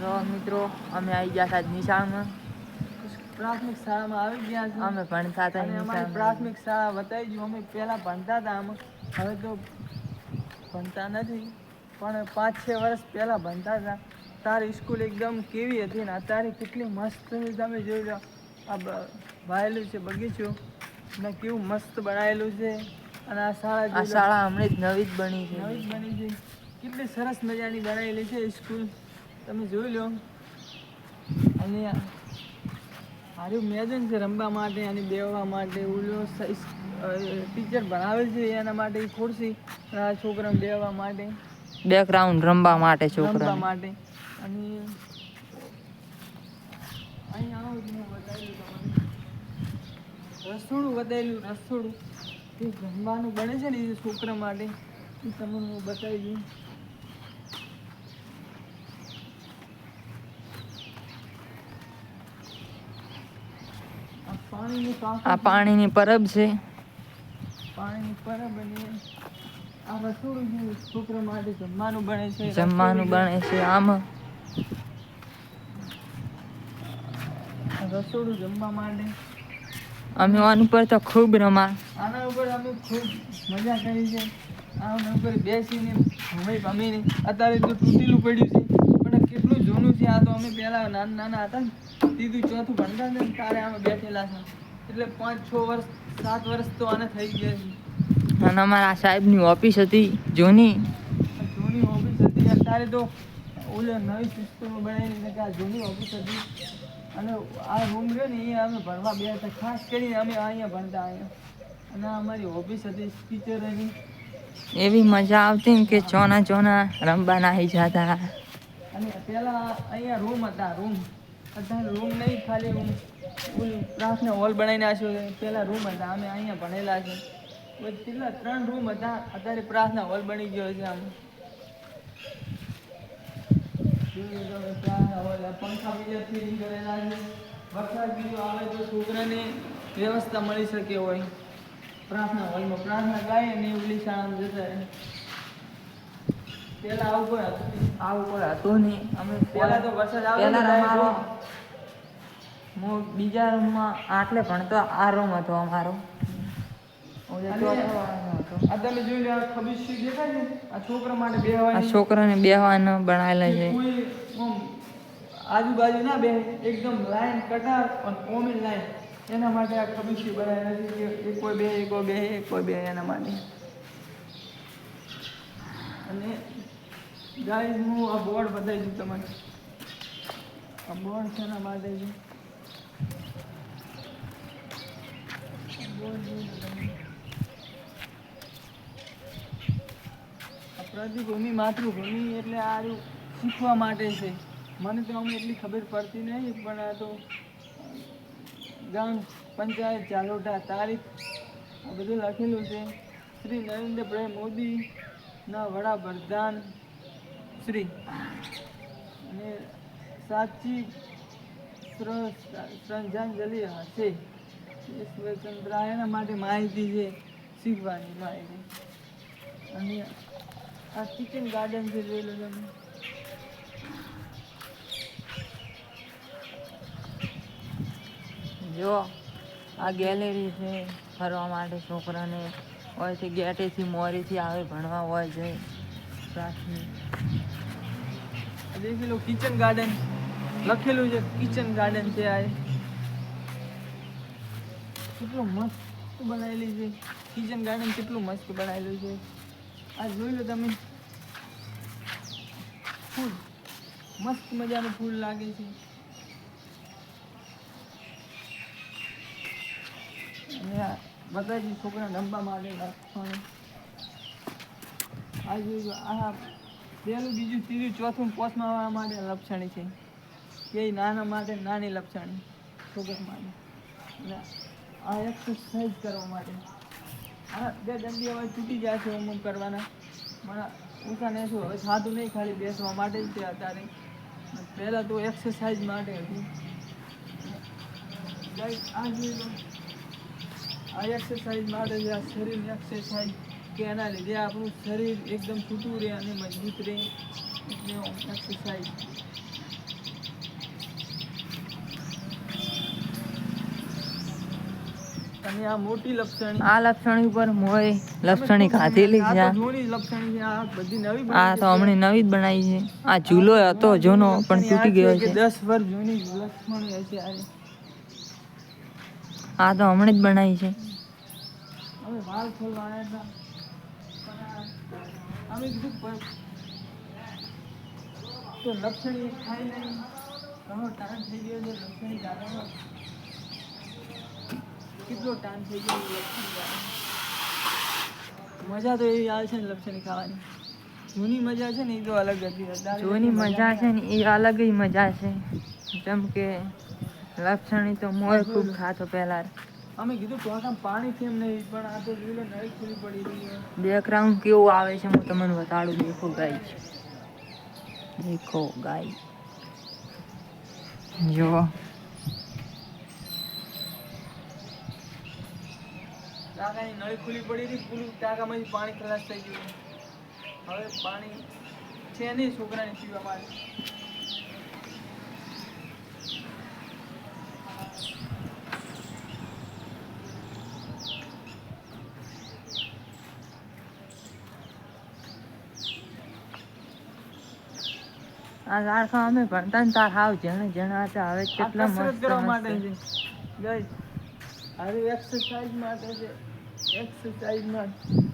તો મિત્રો અમે આવી ગયા હતા નિશાળમાં. પ્રાથમિક શાળામાં આવી ગયા છે અમે ભણતા હતા અમારી પ્રાથમિક શાળા બતાવી ગયું અમે પહેલાં ભણતા હતા આમાં. હવે તો ભણતા નથી. પણ પાંચ છ વર્ષ પહેલાં ભણતા હતા. તારી સ્કૂલ એકદમ કેવી હતી ને અત્યારે કેટલી મસ્ત તમે જોઈ લો આ વાયેલું છે બગીચો. ને કેવું મસ્ત બનાવેલું છે. અને આ શાળા આ શાળા હમણાં જ નવી જ બની છે. નવી જ બની છે. કેટલી સરસ મજાની બનાવેલી છે સ્કૂલ તમે જોઈ લો. અને સારું મેદાન છે રમવા માટે અને બેવા માટે. ઓલો ટીચર ભણાવે છે એના માટે ખુરશી છોકરાને બેવા માટે. બેકગ્રાઉન્ડ રમવા માટે રમવા છોકરા માટે. અને અહીં આવો હું બતાવી તમને. રસોડું બતાવેલું રસોડું. એ જમવાનું બને છે ને એ છોકરા માટે. એ તમને હું બતાવી દઉં. આ પાણીની પરબ છે. પાણીની પરબ આ રસોડું છોકરા માટે જમવાનું બને છે જમવાનું બને છે આમ. રસોડું જમવા માટે. અમે આન ઉપર તો ખૂબ રમા આના ઉપર અમે ખૂબ મજા કરી છે. આના ઉપર બેસીને હવે અમે અત્યારે તો તૂટેલું પડ્યું છે. કેટલું જૂનું છે? આ તો અમે પહેલાં નાના નાના હતા ને ત્રીજું ચોથું ભણતા ને ત્યારે અમે બેઠેલા છે એટલે પાંચ છ વર્ષ સાત વર્ષ તો આને થઈ ગયા છે. અને અમારા સાહેબની ઓફિસ હતી જૂની. જૂની ઓફિસ હતી. અત્યારે તો ઓલે નવી સિસ્ટમ બનાવીને કે આ જૂની ઓફિસ હતી. અને આ રૂમ રહ્યો ને એ અમે ભણવા બે હતા. ખાસ કરીને અમે અહીંયા ભણતા અહીંયા. અને અમારી ઓફિસ હતી ટીચર એવી મજા આવતી કે ચોના ચોના રમવા નાહી જતા. અને પહેલાં અહીંયા રૂમ હતા રૂમ અત્યારે રૂમ નહીં, ખાલી રૂમ ઓલું પ્રાર્થના હોલ બનાવીને આપ્યો છે. પહેલા રૂમ હતા, અમે અહીંયા ભણેલા છે. કેટલા ત્રણ રૂમ હતા, અત્યારે પ્રાર્થના હોલ બની ગયો છે આમ. પંખા બીજા કરેલા છે. વરસાદ બીજો આવે તો છોકરાને વ્યવસ્થા મળી શકે હોય. પ્રાર્થના હોલમાં પ્રાર્થના ગાય અને ઓલી શાળામાં જતા રહે. પહેલા આવું કોઈ હતું. આવું કોઈ હતું નહીં. અમે તો વરસાદ આવે ને અમારો હું બીજા રૂમમાં આટલે ભણતો આ રૂમ હતો અમારો. છોકરાને બેહવાનો બનાવેલા છે. આજુબાજુ ના બે એકદમ લાઈન કટાર અને ઓમી લાઈન. એના માટે આ ખબીશી બનાવેલા છે કે એક કોઈ બે એક કોઈ બે એક કોઈ બે એના માટે. અને ગાઈસ હું આ બોર્ડ બતાવી દઉં તમને. આ બોર્ડ ના માટે છે પ્રતિભૂમિ માતૃભૂમિ એટલે આ શીખવા માટે છે. મને તો અમને એટલી ખબર પડતી નહીં, પણ આ તો ગામ પંચાયત ચાલોટા તારીખ, આ બધું લખેલું છે. શ્રી નરેન્દ્રભાઈ મોદીના વડાપ્રધાન શ્રી. અને સાચી શ્ર- શ્રદ્ધાંજલિ હશે. એના માટે માહિતી છે શીખવાની માહિતી. અને આ કિચન ગાર્ડન છે જોઈ લો તમે. જો, આ ગેલેરી છે ફરવા માટે છોકરાને. હોય છે ગેટેથી મોરીથી આવે, ભણવા હોય છે. પ્રાથમિક. દેખી લો કિચન ગાર્ડન લખેલું છે કિચન ગાર્ડન છે આ કેટલું મસ્ત બનાવેલી છે. કિચન ગાર્ડન કેટલું મસ્ત બનાવેલું છે. આ જોઈ લો તમે. ફૂલ. મસ્ત મજાનું ફૂલ લાગે છે. બધા જ છોકરા રમવા માટે આ જોઈ આ પહેલું, બીજું, ત્રીજું, ચોથું પોસમાં વાળા માટે લપસણી છે. કે નાના માટે, નાની લપસણી. છોકરા માટે. આ એક્સરસાઇઝ કરવા માટે. આ બે દંડી હવે તૂટી જાય છે અમુક કરવાના. મને ઊંચા ને શું, હવે સાદું નહીં ખાલી બેસવા માટે જ છે અત્યારે પહેલાં તો એક્સરસાઇઝ માટે હતી. આ એક્સરસાઇઝ માટે છે આ શરીરની એક્સરસાઇઝ કે એના લીધે આપણું શરીર એકદમ છૂટું રહે અને મજબૂત રહે. એટલે એક્સરસાઇઝ આ નવી તો હમણે જ બનાવી છે. આ ઝૂલો હતો જૂનો પણ તૂટી ગયો છે 10 વર્ષ આ તો હમણે જ બનાવી છે. અમે કીધું પણ તો લપસણી થાય નહીં. ઘણો ટાઈમ થઈ ગયો છે લપસણી દાદાનો કેટલો ટાઈમ થઈ ગયો છે મજા તો એવી આવે છે ને લપસણી ખાવાની. જૂની મજા છે ને એ તો અલગ હતી. જૂની મજા છે ને એ અલગ જ મજા છે. જેમ કે લક્ષણી તો મોર ખૂબ ખાતો પહેલા. અમે કીધું ટોકામ પાણી કેમ નહીં પણ આ તો જોઈ લો નળી ખુલી પડી રહી છે. બેકગ્રાઉન્ડ કેવું આવે છે હું તમને બતાડું દેખો ગાય દેખો ગાય. જો. ટાંકાની નળી ખુલ્લી પડી હતી પૂરું ટાંકામાંથી પાણી ખલાસ થઈ ગયું હવે પાણી છે નહીં છોકરાને પીવા માટે. આ ઝાડખા અમે ભણતા ને તાર હાવ જણે જણા હતા હવે કેટલા મસ્ત કરવા માટે. છે. ગઈ આ એક્સરસાઇઝ માટે છે. એક્સરસાઇઝ માટે.